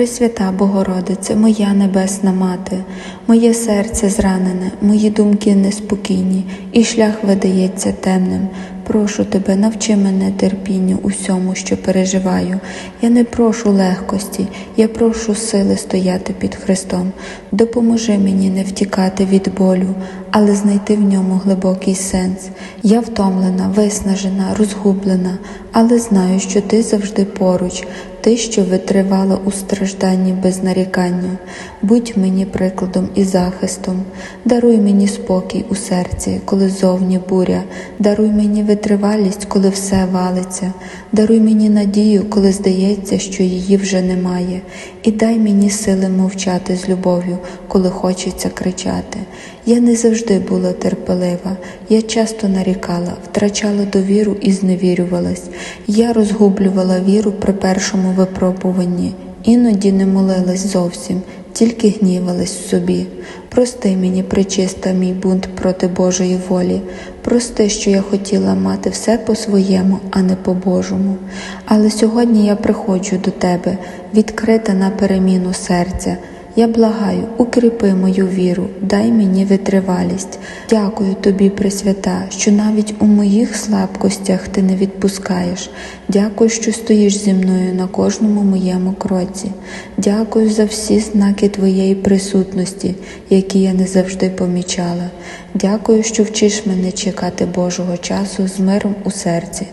Пресвята Богородице, моя небесна мати, моє серце зранене, мої думки неспокійні, і шлях видається темним. Прошу тебе, навчи мене терпінню усьому, що переживаю. Я не прошу легкості, я прошу сили стояти під Христом. Допоможи мені не втікати від болю, але знайти в ньому глибокий сенс. Я втомлена, виснажена, розгублена, але знаю, що ти завжди поруч, ти, що витривала у стражданні без нарікання. Будь мені прикладом і захистом, даруй мені спокій у серці, коли зовні буря, даруй мені витривалість, коли все валиться, даруй мені надію, коли здається, що її вже немає, і дай мені сили мовчати з любов'ю, коли хочеться кричати. Я не завжди була терпелива, я часто нарікала, втрачала довіру і зневірювалась. Я розгублювала віру при першому випробуванні, іноді не молилась зовсім, тільки гнівалась в собі. Прости мені, причиста, мій бунт проти Божої волі. Прости, що я хотіла мати все по-своєму, а не по-божому. Але сьогодні я приходжу до тебе, відкрита на переміну серця. Я благаю, укріпи мою віру, дай мені витривалість. Дякую тобі, Пресвята, що навіть у моїх слабкостях ти не відпускаєш. Дякую, що стоїш зі мною на кожному моєму кроці. Дякую за всі знаки твоєї присутності, які я не завжди помічала. Дякую, що вчиш мене чекати Божого часу з миром у серці.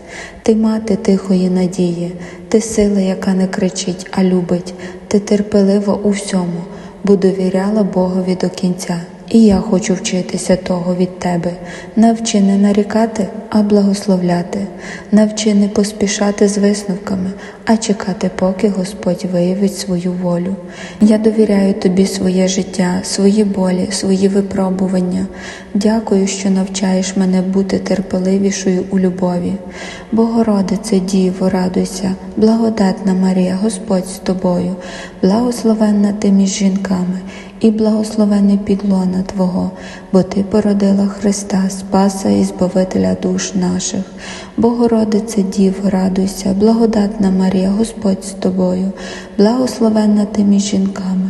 Ти мати тихої надії, ти сила, яка не кричить, а любить, ти терпелива у всьому, бо довіряла Богові до кінця. І я хочу вчитися того від тебе. Навчи не нарікати, а благословляти. Навчи не поспішати з висновками, а чекати, поки Господь виявить свою волю. Я довіряю тобі своє життя, свої болі, свої випробування. Дякую, що навчаєш мене бути терпеливішою у любові. Богородице, Діво, радуйся, благодатна Марія, Господь з тобою, благословенна ти між жінками і благословене підлона Твого, бо Ти породила Христа, Спаса і Збавителя душ наших. Богородице, Дів, радуйся, благодатна Марія, Господь з тобою, благословенна ти між жінками,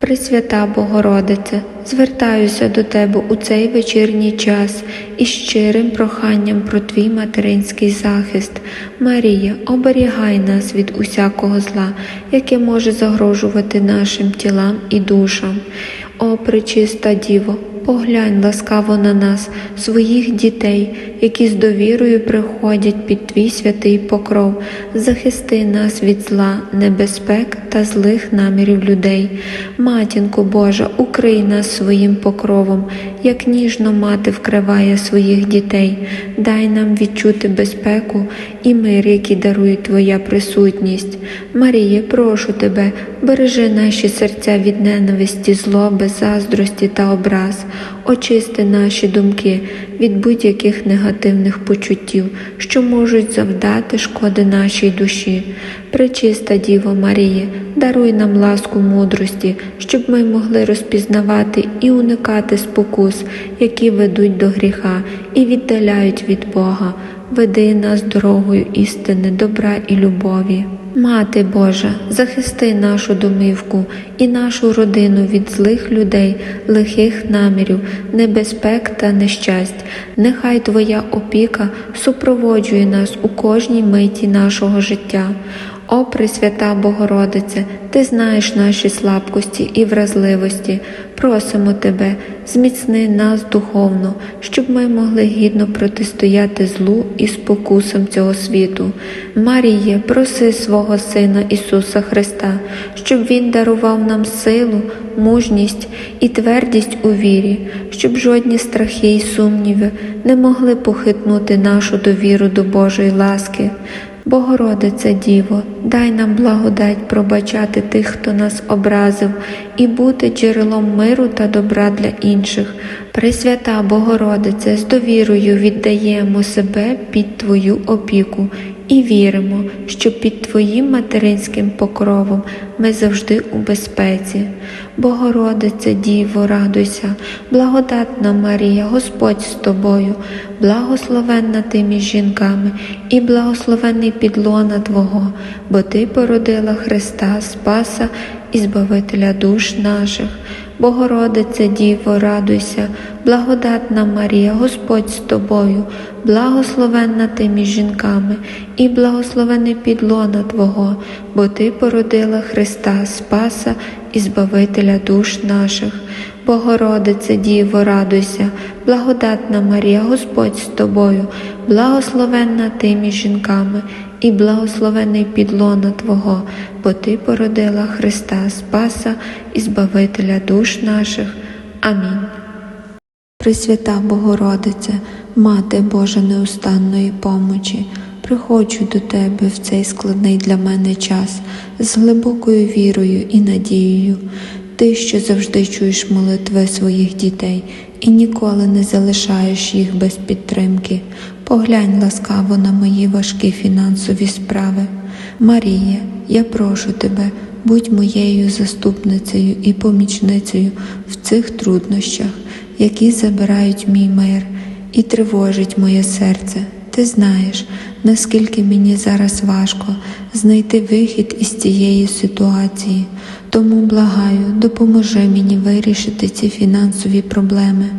Пресвята Богородице, звертаюся до Тебе у цей вечірній час із щирим проханням про Твій материнський захист. Марія, оберігай нас від усякого зла, яке може загрожувати нашим тілам і душам. О, пречиста Діво, поглянь ласкаво на нас, своїх дітей, які з довірою приходять під Твій святий покров, захисти нас від зла, небезпек та злих намірів людей. Матінко Божа, укрий нас своїм покровом, як ніжно мати вкриває своїх дітей, дай нам відчути безпеку і мир, який дарує Твоя присутність. Маріє, прошу Тебе, бережи наші серця від ненависті, злоби, заздрості та образ, очисти наші думки від будь-яких негативних почуттів, що можуть завдати шкоди нашій душі. Пречиста Діво Маріє, даруй нам ласку мудрості, щоб ми могли розпізнавати і уникати спокус, які ведуть до гріха і віддаляють від Бога. Веди нас дорогою істини, добра і любові. Мати Божа, захисти нашу домівку і нашу родину від злих людей, лихих намірів, небезпек та нещасть. Нехай Твоя опіка супроводжує нас у кожній миті нашого життя. О Пресвята Богородице, Ти знаєш наші слабкості і вразливості. Просимо Тебе, зміцни нас духовно, щоб ми могли гідно протистояти злу і спокусам цього світу. Маріє, проси свого Сина Ісуса Христа, щоб Він дарував нам силу, мужність і твердість у вірі, щоб жодні страхи й сумніви не могли похитнути нашу довіру до Божої ласки. Богородице Діво, дай нам благодать пробачати тих, хто нас образив, і бути джерелом миру та добра для інших. Пресвята Богородице, з довірою віддаємо себе під Твою опіку і віримо, що під Твоїм материнським покровом ми завжди у безпеці. Богородице, Діво, радуйся, благодатна Марія, Господь з тобою, благословенна ти між жінками, і благословений підлона Твого, бо Ти породила Христа, Спаса Збавителя душ наших. Богородице Діво, радуйся, благодатна Марія, Господь з тобою, благословенна ти між жінками, і благословений підлона Твого, бо Ти породила Христа, Спаса і Збавителя душ наших. Богородице Діво, радуйся, благодатна Марія, Господь з тобою, благословенна ти між жінками, і благословений підлона Твого, бо Ти породила Христа Спаса і Збавителя душ наших. Амінь. Пресвята Богородице, Мати Божа неустанної помочі, приходжу до Тебе в цей складний для мене час з глибокою вірою і надією. Ти, що завжди чуєш молитви своїх дітей і ніколи не залишаєш їх без підтримки. Поглянь ласкаво на мої важкі фінансові справи. Марія, я прошу тебе, будь моєю заступницею і помічницею в цих труднощах, які забирають мій мир і тривожить моє серце. Ти знаєш, наскільки мені зараз важко знайти вихід із цієї ситуації. Тому благаю, допоможи мені вирішити ці фінансові проблеми.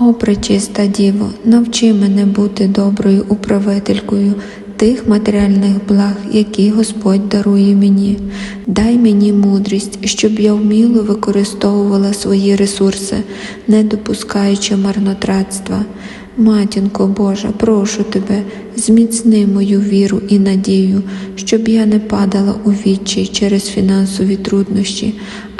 О, пречиста Діво, навчи мене бути доброю управителькою тих матеріальних благ, які Господь дарує мені. Дай мені мудрість, щоб я вміло використовувала свої ресурси, не допускаючи марнотратства. Матінко Божа, прошу тебе, зміцни мою віру і надію, щоб я не падала у відчай через фінансові труднощі,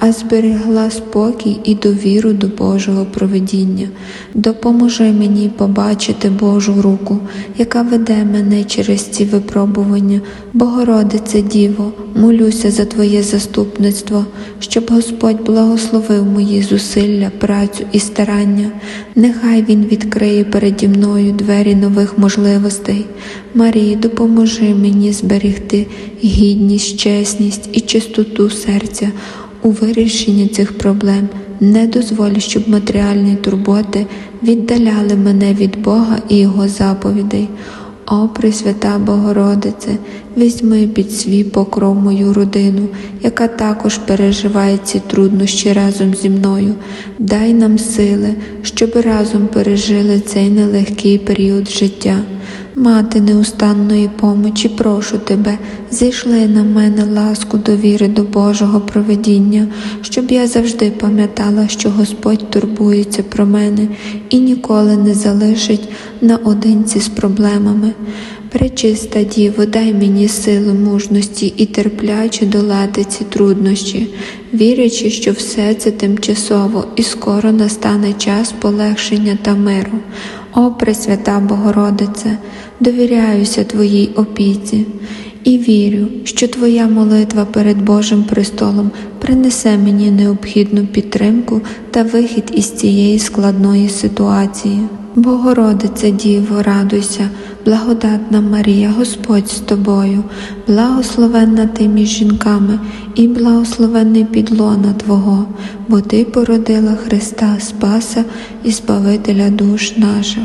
а зберегла спокій і довіру до Божого проведіння. Допоможи мені побачити Божу руку, яка веде мене через ці випробування. Богородице Діво, молюся за Твоє заступництво, щоб Господь благословив мої зусилля, працю і старання. Нехай Він відкриє переді мною двері нових можливостей. Марії, допоможи мені зберегти гідність, чесність і чистоту серця у вирішенні цих проблем. Не дозволь, щоб матеріальні турботи віддаляли мене від Бога і Його заповідей. О, Пресвята Богородице, візьми під свій покров мою родину, яка також переживає ці труднощі разом зі мною. Дай нам сили, щоб разом пережили цей нелегкий період життя. Мати неустанної помочі, прошу тебе, зійшли на мене ласку довіри до Божого проведіння, щоб я завжди пам'ятала, що Господь турбується про мене і ніколи не залишить наодинці з проблемами. Пречиста Діво, дай мені сили мужності і терпляче долати ці труднощі, вірячи, що все це тимчасово і скоро настане час полегшення та миру. О, Пресвята Богородице, довіряюся Твоїй опіці і вірю, що Твоя молитва перед Божим престолом принесе мені необхідну підтримку та вихід із цієї складної ситуації. Богородице Діво, радуйся, благодатна Марія, Господь з тобою, благословенна ти між жінками і благословенний підлона Твого, бо Ти породила Христа Спаса і Збавителя душ наших.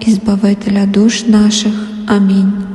і Збавителя душ наших. Амінь.